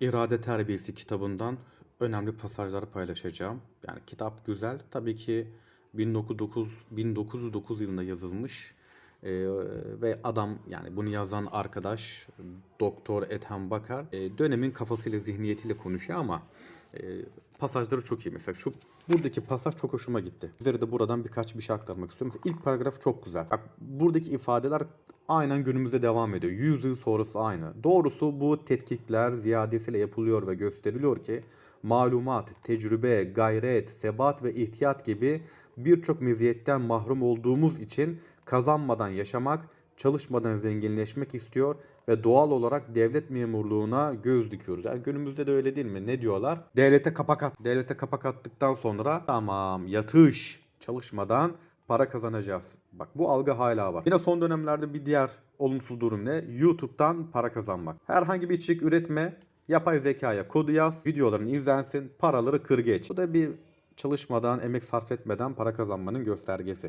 İrade Terbiyesi kitabından önemli pasajları paylaşacağım. Yani kitap güzel. Tabii ki 1909, 1909 yılında yazılmış. Ee, ve adam yani bunu yazan arkadaş Doktor Ethem Bakar e, dönemin kafasıyla zihniyetiyle konuşuyor ama e, pasajları çok iyi. Mesela şu buradaki pasaj çok hoşuma gitti. Sizlere de buradan birkaç bir şey aktarmak istiyorum. Mesela ilk paragraf çok güzel. Bak buradaki ifadeler aynen günümüzde devam ediyor. 100 yıl sonrası aynı. Doğrusu bu tetkikler ziyadesiyle yapılıyor ve gösteriliyor ki malumat, tecrübe, gayret, sebat ve ihtiyat gibi birçok meziyetten mahrum olduğumuz için kazanmadan yaşamak, çalışmadan zenginleşmek istiyor ve doğal olarak devlet memurluğuna göz dikiyoruz. Yani günümüzde de öyle değil mi? Ne diyorlar? Devlete kapak at. Devlete kapak attıktan sonra tamam yatış çalışmadan para kazanacağız. Bak bu algı hala var. Yine son dönemlerde bir diğer olumsuz durum ne? YouTube'dan para kazanmak. Herhangi bir içerik üretme, yapay zekaya kodu yaz, videoların izlensin, paraları kır geç. Bu da bir çalışmadan, emek sarf etmeden para kazanmanın göstergesi.